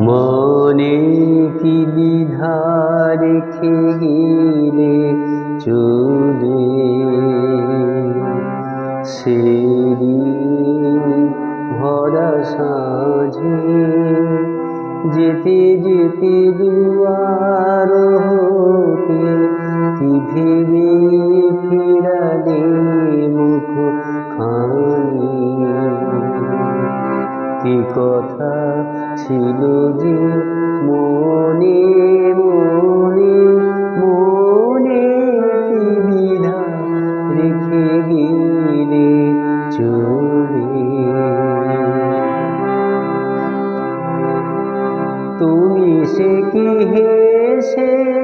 মনে কি দ্বিধা খেলে গেলে চলে? সেদিন ভরা সাঁঝে যেতে যেতে দূর কথা ছিল যে মনে মনে মনে বিধা রেখে গেলে চলে? তুমি সে কি হেসে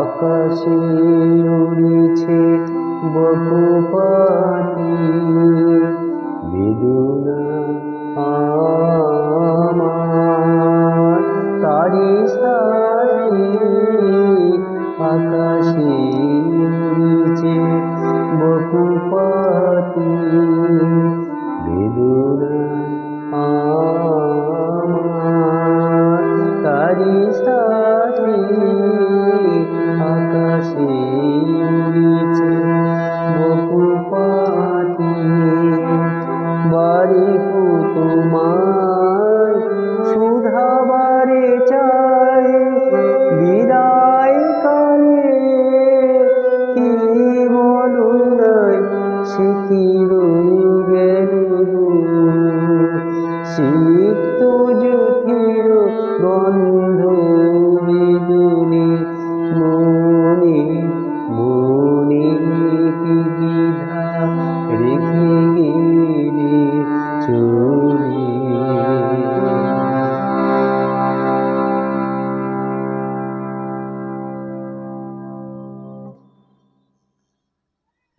আকাশে উড়িছে বহু বেদনা স্মৃতির সিক্ত জ্যোতির বন্ধু